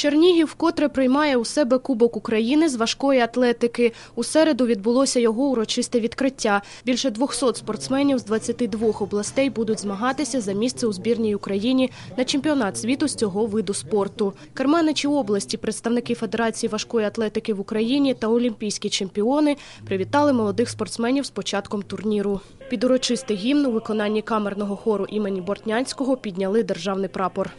Чернігів вкотре приймає у себе Кубок України з важкої атлетики. У середу відбулося його урочисте відкриття. Більше 200 спортсменів з 22 областей будуть змагатися за місце у збірній Україні на чемпіонат світу з цього виду спорту. Керманичі області, представники Федерації важкої атлетики в Україні та олімпійські чемпіони привітали молодих спортсменів з початком турніру. Під урочистий гімн у виконанні камерного хору імені Бортнянського підняли державний прапор.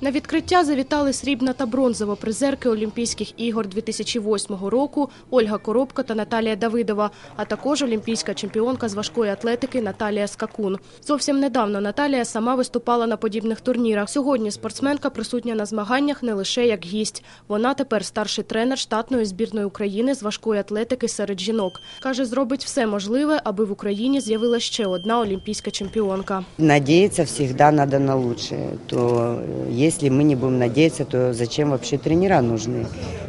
На відкриття завітали срібна та бронзова призерки Олімпійських ігор 2008 року Ольга Коробка та Наталія Давидова, а також олімпійська чемпіонка з важкої атлетики Наталія Скакун. Зовсім недавно Наталія сама виступала на подібних турнірах. Сьогодні спортсменка присутня на змаганнях не лише як гість. Вона тепер старший тренер штатної збірної України з важкої атлетики серед жінок. Каже, зробить все можливе, аби в Україні з'явилася ще одна олімпійська чемпіонка. Надеяться всегда надо на лучшее. То э, если мы не будем надеяться, то зачем вообще тренера нужны?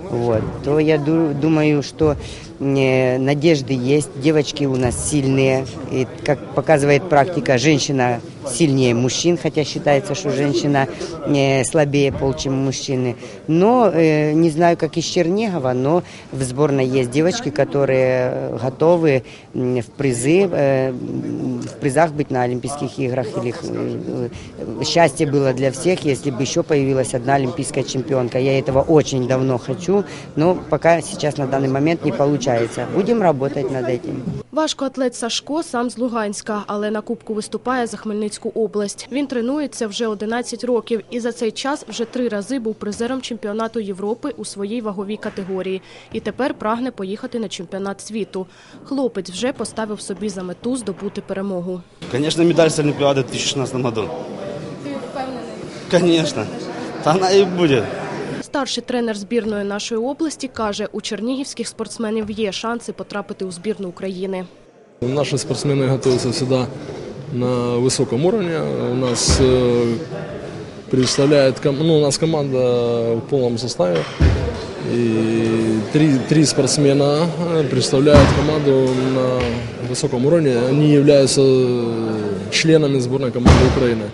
Вот. То я ду- думаю, что э, надежды есть. Девочки у нас сильные. И, как показывает практика, женщина сильнее мужчин, хотя считается, что женщина э, слабее пол, чем мужчины. Но э, не знаю, как из Чернигова, но в сборной есть девочки, которые готовы в призы, в призах быть на Олимпийских играх. Или, э, э, счастье было для всех, если бы еще появилась одна олимпийская чемпионка. Я этого очень давно хочу, но пока сейчас на данный момент не получается. Будем работать над этим. Важкоатлет Сашко сам з Луганська, але на кубку виступає за Хмельницьку область. Він тренується вже 11 років і за цей час вже три рази був призером чемпіонату Європи у своїй ваговій категорії. І тепер прагне поїхати на чемпіонат світу. Хлопець вже поставив собі за мету здобути перемогу. Конечно, медаль с Олимпиады в 2016 году. Ти впевнений? Конечно. Да она и будет. Старший тренер збірної нашої області каже, у чернігівських спортсменів є шанси потрапити у збірну України. Наши спортсмены готовятся всегда на высоком уровне. У нас э, представляет, ком- ну, у нас команда в полном составе. И три, три спортсмена э, представляют команду на высоком уровне. Они являются э, членами сборной команды Украины.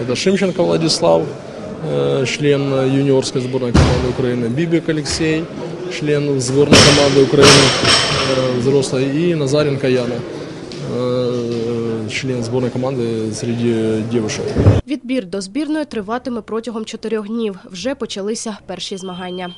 Это Шимченко Владислав, э, член юниорской сборной команды Украины, Бибик Алексей, член сборной команды Украины э, взрослой, и Назаренко Яна, э, член сборной команды среди девушек. Відбір до збірної триватиме протягом чотирьох днів. Вже почалися перші змагання.